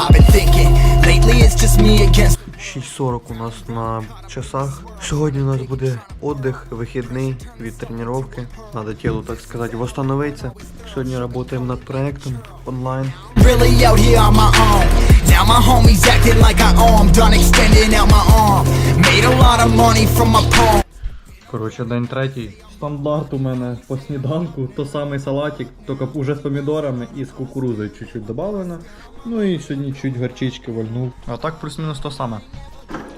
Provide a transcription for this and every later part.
I've been thinking, lately it's just me against 6.40 у нас на часах. Сьогодні у нас буде отдих, вихідний від тренування. Надо тілу, так сказати, восстановитися. Сьогодні працюємо над проектом онлайн. really out here on my own. Now my homies acting like I owe 'em, done extending out my arm. Made a lot of money from my poem. Коротше, день третій. Стандарт у мене по сніданку, то самий салатик, тільки вже з помідорами і з кукурузою чуть-чуть додавлено. Ну і сьогодні чуть горчички вальнув. А так плюс-мінус то саме.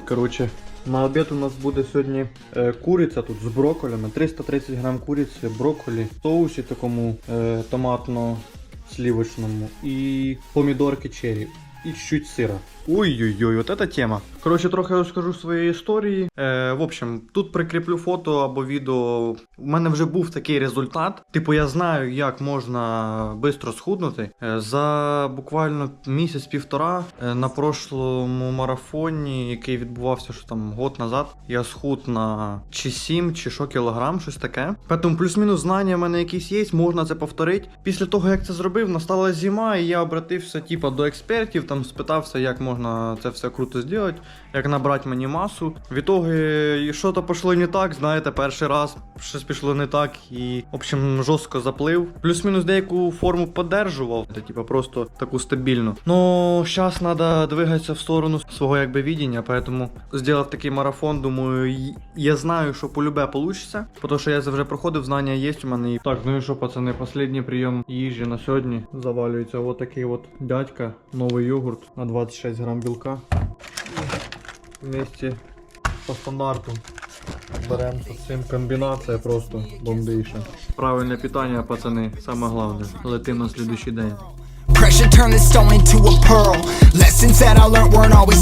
Коротше, на обід у нас буде сьогодні е, куриця тут з брокколями. 330 грам куриці, брокколі, соусі такому е, томатно-слівочному і помідорки черрі. І чуть-чуть сира. Ой-ой-ой, от эта тема. Коротше, трохи розкажу свої історії. Е, в общем, тут прикріплю фото або відео. У мене вже був такий результат. Типу, я знаю, як можна швидко схуднути. Е, за буквально місяць-півтора е, на прошлому марафоні, який відбувався що там год назад, я схуд на чи 7, чи що кілограм, щось таке. Тому плюс-мінус знання в мене якісь є, можна це повторити. Після того, як це зробив, настала зима, і я обратився типу, до експертів, там спитався, як можна це все круто зробити, як набрати мені масу. В ітоги, що то пішло не так, знаєте, перший раз щось пішло не так і, в общем, жорстко заплив. Плюс-мінус деяку форму поддержував, це типу просто таку стабільну. Ну, зараз треба двигатися в сторону свого якби відіння, поэтому зробив такий марафон, думаю, я знаю, що полюбе получиться, тому що я це вже проходив, знання є у мене. Так, ну і що, пацани, останній прийом їжі на сьогодні завалюється от такий от дядька, новий йогурт на 26 грам білка. Вместе по стандарту беремо з цим комбінація просто бомбейша. Правильне питання, пацани, саме головне. Летим на следующий день. Pressure turned the stone into a pearl. Lessons that I learned weren't always